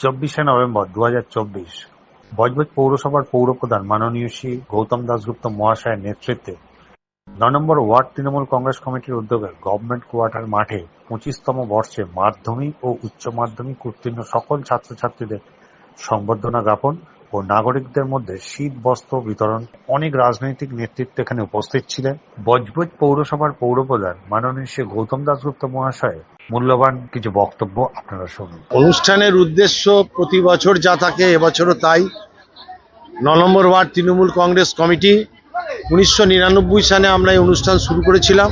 চব্বিশে নভেম্বর দু হাজার চব্বিশ, বজবজ পৌরসভার পৌরপ্রধান মাননীয় শ্রী গৌতম দাসগুপ্ত মহাশয়ের নেতৃত্বে ন নম্বর ওয়ার্ড তৃণমূল কংগ্রেস কমিটির উদ্যোগে গভর্নমেন্ট কোয়ার্টার মাঠে পঁচিশতম বর্ষে মাধ্যমিক ও উচ্চ মাধ্যমিক উত্তীর্ণ সকল ছাত্রছাত্রীদের সংবর্ধনা জ্ঞাপন ও নাগরিকদের মধ্যে শীত, বস্ত্র বিতরণ, অনেক রাজনৈতিক নেতৃত্ব এখানে উপস্থিত ছিলেন। বজবজ পৌরসভার পৌরপ্রধান মাননীয় শ্রী গৌতম দাসগুপ্ত মহাশয় মূল্যবান কিছু বক্তব্য আপনারা শুনুন। অনুষ্ঠানের উদ্দেশ্য প্রতি বছর যা থাকে, এবছরও তাই। ন number ward Trinamool Congress committee. উনিশশো নিরানব্বই সালে আমরা এই অনুষ্ঠান শুরু করেছিলাম।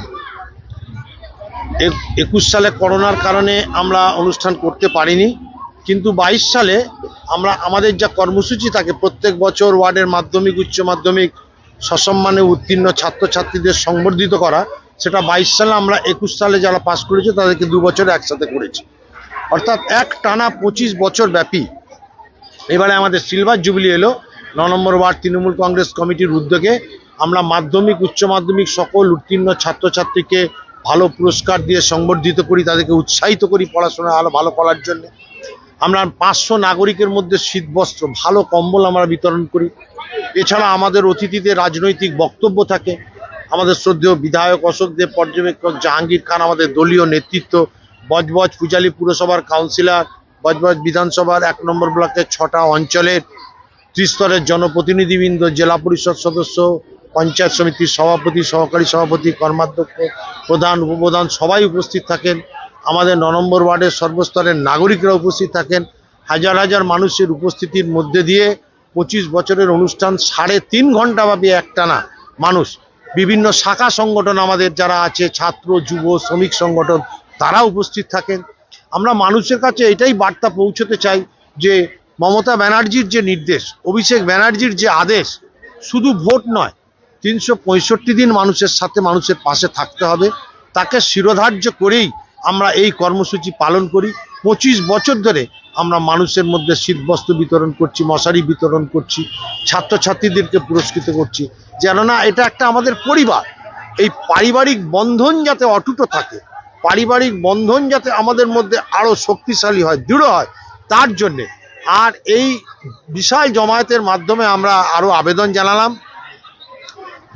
একুশ সালে করোনার কারণে আমরা অনুষ্ঠান করতে পারিনি। কিন্তু বাইশ সালে আমরা আমাদের যা কর্মসূচি থাকে প্রত্যেক বছর ওয়ার্ডের মাধ্যমিক, উচ্চ মাধ্যমিক, সসম্মানে উত্তীর্ণ ছাত্রছাত্রীদের সংবর্ধিত করা, সেটা বাইশ সালে আমরা একুশ সালে যারা পাশ করেছে, তাদেরকে দু বছর একসাথে করেছি। অর্থাৎ এক টানা পঁচিশ বছর ব্যাপী। এবারে আমাদের সিলভার জুবিলি এলো, ন নম্বর ওয়ার্ড তৃণমূল কংগ্রেস কমিটির উদ্যোগে আমরা মাধ্যমিক, উচ্চ মাধ্যমিক সকল উত্তীর্ণ ছাত্রছাত্রীকে ভালো পুরস্কার দিয়ে সংবর্ধিত করি, তাদেরকে উৎসাহিত করি পড়াশোনা আরও ভালো করার জন্য। আমরা পাঁচশো নাগরিকের মধ্যে শীতবস্ত্র ভালো কম্বল আমরা বিতরণ করি। এছাড়া আমাদের অতিথিদের রাজনৈতিক বক্তব্য থাকে। আমাদের শ্রদ্ধেয় বিধায়ক অশোক দেব, পর্যবেক্ষক জাহাঙ্গীর খান, আমাদের দলীয় নেতৃত্ব, বজবজ পূজালী পুরসভার কাউন্সিলর, বজবজ বিধানসভার এক নম্বর ব্লকের ছটা অঞ্চলের ত্রিস্তরের জনপ্রতিনিধিবৃন্দ, জেলা পরিষদ সদস্য, পঞ্চায়েত সমিতির সভাপতি, সহকারী সভাপতি, কর্মাধ্যক্ষ, প্রধান, উপপ্রধান সবাই উপস্থিত থাকেন। আমাদের ন নম্বর ওয়ার্ডের সর্বস্তরের নাগরিকরা উপস্থিত থাকেন। হাজার হাজার মানুষের উপস্থিতির মধ্যে দিয়ে পঁচিশ বছরের অনুষ্ঠান সাড়ে তিন ঘণ্টা ব্যাপী একটানা মানুষ। বিভিন্ন শাখা সংগঠন আমাদের যারা আছে, ছাত্র, যুব, শ্রমিক সংগঠন, তারা উপস্থিত থাকেন। আমরা মানুষের কাছে এটাই বার্তা পৌঁছতে চাই যে মমতা ব্যানার্জির যে নির্দেশ, অভিষেক ব্যানার্জির যে আদেশ, শুধু ভোট নয়, তিনশো দিন মানুষের সাথে মানুষের পাশে থাকতে হবে। তাকে শিরোধার্য করেই আমরা এই কর্মসূচি পালন করি। পঁচিশ বছর ধরে আমরা মানুষের মধ্যে শীতবস্ত্র বিতরণ করছি, মশারি বিতরণ করছি, ছাত্রছাত্রীদেরকে পুরস্কৃত করছি। যেন না এটা একটা আমাদের পরিবার। এই পারিবারিক বন্ধন যাতে অটুট থাকে, পারিবারিক বন্ধন যাতে আমাদের মধ্যে আরও শক্তিশালী হয়, দৃঢ় হয়, তার জন্যে। আর এই বিশাল জমায়েতের মাধ্যমে আমরা আরও আবেদন জানালাম।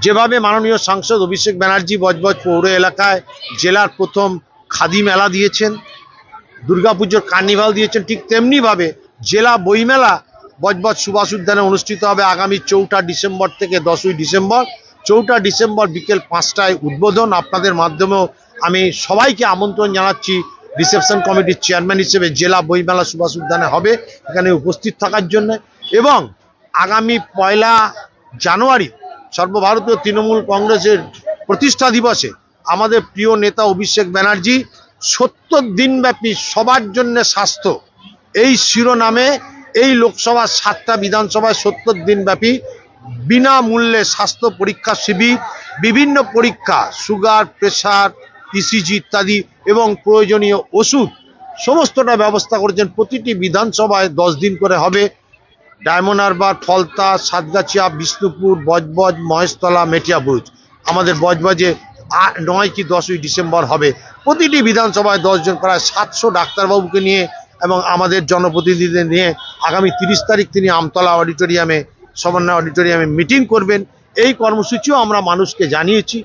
যেভাবে মাননীয় সাংসদ অভিষেক ব্যানার্জি বজবজ পৌর এলাকায় জেলার প্রথম খাদি মেলা দিয়েছেন, দুর্গাপুজোর কার্নিভাল দিয়েছেন, ঠিক তেমনিভাবে জেলা বইমেলা বজবজ সুভাষ উদ্যানে অনুষ্ঠিত হবে আগামী চৌঠা ডিসেম্বর থেকে দশই ডিসেম্বর। চৌঠা ডিসেম্বর বিকেল পাঁচটায় উদ্বোধন। আপনাদের মাধ্যমেও আমি সবাইকে আমন্ত্রণ জানাচ্ছি। রিসেপশন কমিটির চেয়ারম্যান হিসেবে জেলা বইমেলা সুভাষ উদ্যানে হবে, এখানে উপস্থিত থাকার জন্য। এবং আগামী পয়লা জানুয়ারি সর্বভারতীয় তৃণমূল কংগ্রেসের প্রতিষ্ঠা দিবসে আমাদের প্রিয় নেতা অভিষেক ব্যানার্জি সত্তর দিনব্যাপী সবার জন্য স্বাস্থ্য। এই শিরোনামে এই লোকসভার সাতটা বিধানসভায় সত্তর দিনব্যাপী বিনামূল্যে স্বাস্থ্য পরীক্ষা শিবির, বিভিন্ন পরীক্ষা, সুগার, প্রেশার ইসিজি ইত্যাদি এবং প্রয়োজনীয় ওষুধ সমস্তটা ব্যবস্থা করেছেন। প্রতিটি বিধানসভায় দশ দিন করে হবে। ডায়মন্ড হারবার ফলতা সাতগাছিয়া, বিষ্ণুপুর, বজবজ, মহেশতলা মেটিয়াবুরুজ আমাদের বজবজে নয় কি দশই ডিসেম্বর হবে। প্রতিটি বিধানসভায় দশজন, প্রায় সাতশো ডাক্তারবাবুকে নিয়ে এবং আমাদের জনপ্রতিনিধিদের নিয়ে আগামী তিরিশ তারিখ তিনি আমতলা অডিটোরিয়ামে, সমন্বয় অডিটোরিয়ামে মিটিং করবেন। এই কর্মসূচিও আমরা মানুষকে জানিয়েছি।